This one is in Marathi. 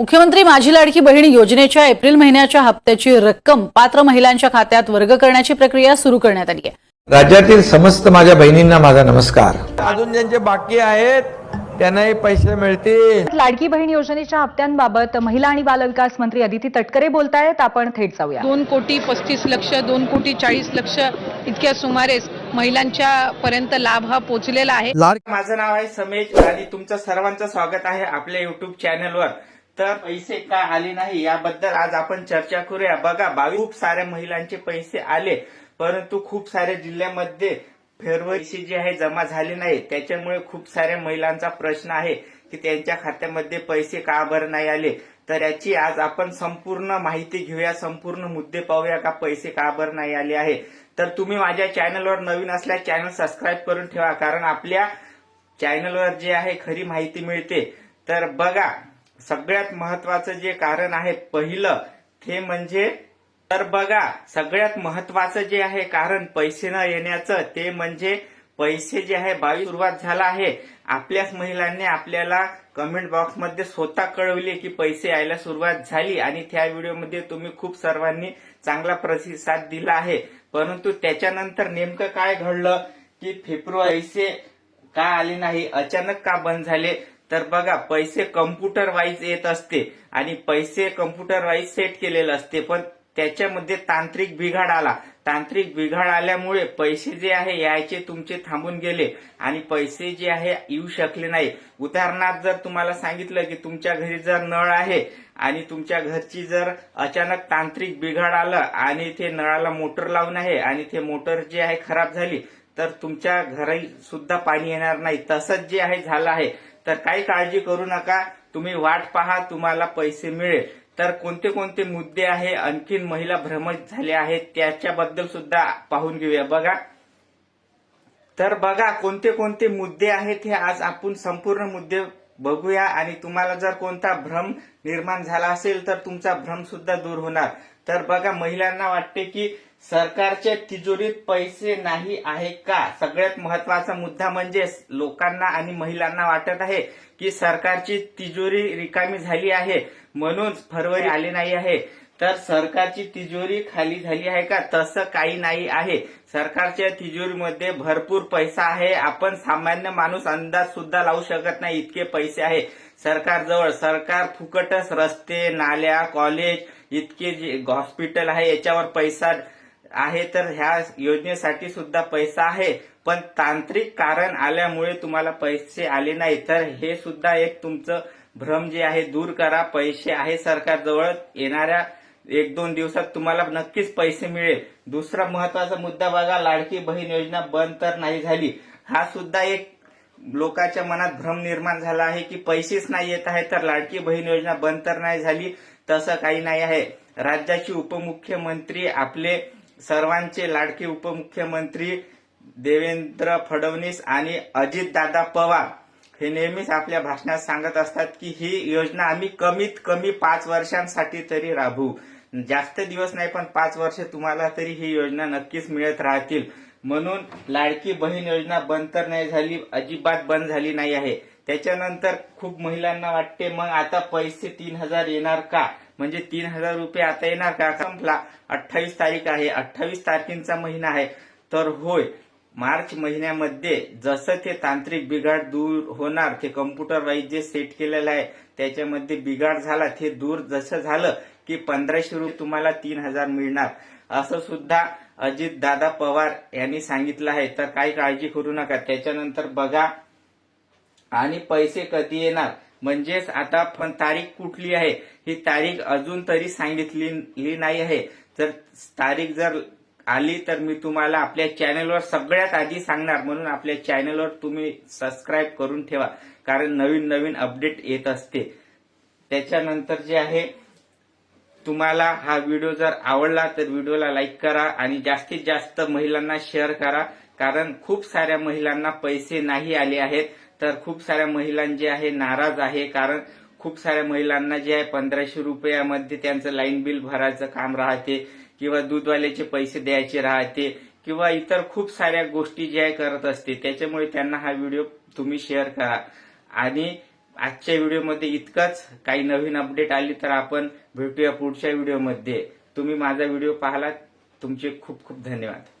मुख्यमंत्री माझी लाडकी बहीण योजनेच्या एप्रिल महिन्याच्या हप्त्याची रक्कम पात्र महिलांच्या खात्यात वर्ग करण्याची प्रक्रिया सुरू करण्यात आली आहे. राज्यातील समस्त माझ्या बहिणींना माझा नमस्कार. अजून ज्यांचे बाकी आहेत त्यांनाही पैसे मिळतील. लाडकी बहीण योजनेच्या हप्त्यांबाबत महिला आणि बालविकास मंत्री अदिती तटकरे बोलतायत. आपण थेट जाऊया. दोन कोटी पस्तीस लक्ष दोन कोटी चाळीस लक्ष इतक्या सुमारेस महिलांच्या पर्यंत लाभ हा पोहोचलेला आहे. माझं नाव आहे समेश आणि तुमचं सर्वांचं स्वागत आहे आपल्या युट्यूब चॅनलवर तर पैसे का आले नाही याबद्दल आज आपण चर्चा करूया. बघा बावीस खूप साऱ्या महिलांचे पैसे आले परंतु खूप साऱ्या जिल्ह्यामध्ये फेरवैसे जे आहे जमा झाले नाही. त्याच्यामुळे खूप साऱ्या महिलांचा प्रश्न आहे की त्यांच्या खात्यामध्ये पैसे का बरं नाही आले? तर याची आज आपण संपूर्ण माहिती घेऊया संपूर्ण मुद्दे पाहूया का पैसे का बरं नाही आले आहे. तर तुम्ही माझ्या चॅनलवर नवीन असल्यास चॅनल सबस्क्राईब करून ठेवा कारण आपल्या चॅनलवर जे आहे खरी माहिती मिळते. तर बघा सगळ्यात महत्वाचं जे कारण आहे पहिलं ते म्हणजे तर बघा सगळ्यात महत्वाचं जे आहे कारण पैसे न येण्याचं ते म्हणजे पैसे जे आहे बावीस सुरुवात झाला आहे. आपल्याच महिलांनी आपल्याला कमेंट बॉक्समध्ये स्वतः कळवले की पैसे यायला सुरुवात झाली आणि त्या व्हिडिओमध्ये तुम्ही खूप सर्वांनी चांगला प्रतिसाद दिला आहे. परंतु त्याच्यानंतर नेमकं काय घडलं की फेब्रुवारीचे का आले नाही अचानक का बंद झाले? तर बघा पैसे कम्प्युटर वाईज येत असते आणि पैसे कम्प्युटर वाईज सेट केलेले असते. पण त्याच्यामध्ये तांत्रिक बिघाड आला. तांत्रिक बिघाड आल्यामुळे पैसे जे आहे यायचे तुमचे थांबून गेले आणि पैसे जे आहे येऊ शकले नाही. उदाहरणार्थ जर तुम्हाला सांगितलं की तुमच्या घरी जर नळ आहे आणि तुमच्या घरची जर अचानक तांत्रिक बिघाड आलं आणि ते नळाला मोटर लावून आहे आणि ते मोटर जे आहे खराब झाली तर तुमच्या घरी सुद्धा पाणी येणार नाही. तसंच जे आहे झालं आहे. तर काही काळजी करू नका. तुम्ही वाट पहा तुम्हाला पैसे मिळेल. तर कोणते कोणते मुद्दे आहे आणखीन महिला भ्रमत झाल्या आहेत त्याच्याबद्दल सुद्धा पाहून घेऊया. बघा. तर बघा कोणते कोणते मुद्दे आहेत हे आज आपण संपूर्ण मुद्दे बघूया. आणि तुम्हाला जर कोणता भ्रम निर्माण झाला असेल तर तुमचा भ्रम सुद्धा दूर होणार. तर बघा महिलांना वाटते की सरकारच्या तिजोरीत पैसे नाही आहे का? सगळ्यात महत्त्वाचा मुद्दा म्हणजे लोकांना आणि महिलांना वाटत आहे की सरकारची तिजोरी रिकामी झाली आहे म्हणून फरवरी आले नाही आहे. तर सरकारची तिजोरी खाली झाली आहे का? तसं काही नाही आहे. सरकारच्या तिजोरीमध्ये भरपूर पैसा आहे. आपण सामान्य माणूस अंदाज सुद्धा लावू शकत नाही इतके पैसे आहे. सरकारजवळ सरकार फुकटच रस्ते नाल्या कॉलेज इतके जे हॉस्पिटल आहे याच्यावर पैसा आहे तर ह्या योजनेसाठी सुद्धा पैसा आहे. पण तांत्रिक कारण आल्यामुळे तुम्हाला पैसे आले नाही. तर हे सुद्धा एक तुमचं भ्रम जे आहे दूर करा. पैसे आहे सरकारजवळ. येणाऱ्या एक दोन दिवसात तुम्हाला नक्कीच पैसे मिळेल. दुसरा महत्त्वाचा मुद्दा बघा लाडकी बहीण योजना बंद तर नाही झाली. हा सुद्धा एक लोकांच्या मनात भ्रम निर्माण झाला आहे की पैसेच नाही येत आहे तर लाडकी बहीण योजना बंद तर नाही झाली? तसं काही नाही आहे. राज्याचे उपमुख्यमंत्री आपले सर्वांचे लाडके उपमुख्यमंत्री देवेंद्र फडणवीस आणि अजितदादा पवार हे नेहमीच आपल्या भाषणात सांगत असतात की ही योजना आम्ही कमीत कमी पाच वर्षांसाठी तरी राबवू. जास्त दिवस नाही पण पाच वर्ष तुम्हाला तरी ही योजना नक्कीच मिळत राहतील. म्हणून लाडकी बहीण योजना बंद तर नाही झाली अजिबात बंद झाली नाही आहे. त्याच्यानंतर खूप महिलांना वाटते मग आता पैसे तीन हजार येणार का? म्हणजे तीन हजार रुपये आता येणार का? संपला. अठ्ठावीस तारीख आहे. अठ्ठावीस तारखेचा महिना आहे. तर होय मार्च महिन्यामध्ये जसं ते तांत्रिक बिघाड दूर होणार ते कम्प्युटर वाईज जे सेट केलेलं आहे त्याच्यामध्ये बिघाड झाला ते दूर जसं झालं की पंधराशे रुपये तुम्हाला तीन हजार मिळणार. असं सुद्धा अजित दादा पवार यांनी सांगितलं आहे. तर काही काळजी करू नका. त्याच्यानंतर बघा आणि पैसे कधी येणार? म्हणजेच आता पण तारीख कुठली आहे? ही तारीख अजून तरी सांगितली नाही आहे. जर तारीख जर आली तर मी तुम्हाला आपल्या चॅनलवर सगळ्यात आधी सांगणार. म्हणून आपल्या चॅनलवर तुम्ही सबस्क्राईब करून ठेवा. कारण नवीन नवीन अपडेट येत असते. त्याच्यानंतर जे आहे तुम्हाला हा व्हिडिओ जर आवडला तर व्हिडिओला लाईक करा आणि जास्तीत जास्त महिलांना शेअर करा. कारण खूप साऱ्या महिलांना पैसे नाही आले आहेत. तर खूप साऱ्या महिलांचे आहे नाराज आहे. कारण खूप साऱ्या महिलांना जे आहे पंधराशे रुपयामध्ये त्यांचं लाईन बिल भरायचं काम राहते किंवा दूधवाल्याचे पैसे द्यायचे राहते किंवा इतर खूप साऱ्या गोष्टी ज्या आहे करत असते. त्याच्यामुळे त्यांना हा व्हिडिओ तुम्ही शेअर करा. आणि आजच्या व्हिडिओमध्ये इतकंच. काही नवीन अपडेट आली तर आपण भेटूया पुढच्या व्हिडिओमध्ये तुम्ही माझा व्हिडिओ पाहिलात. तुमचे खूप खूप धन्यवाद.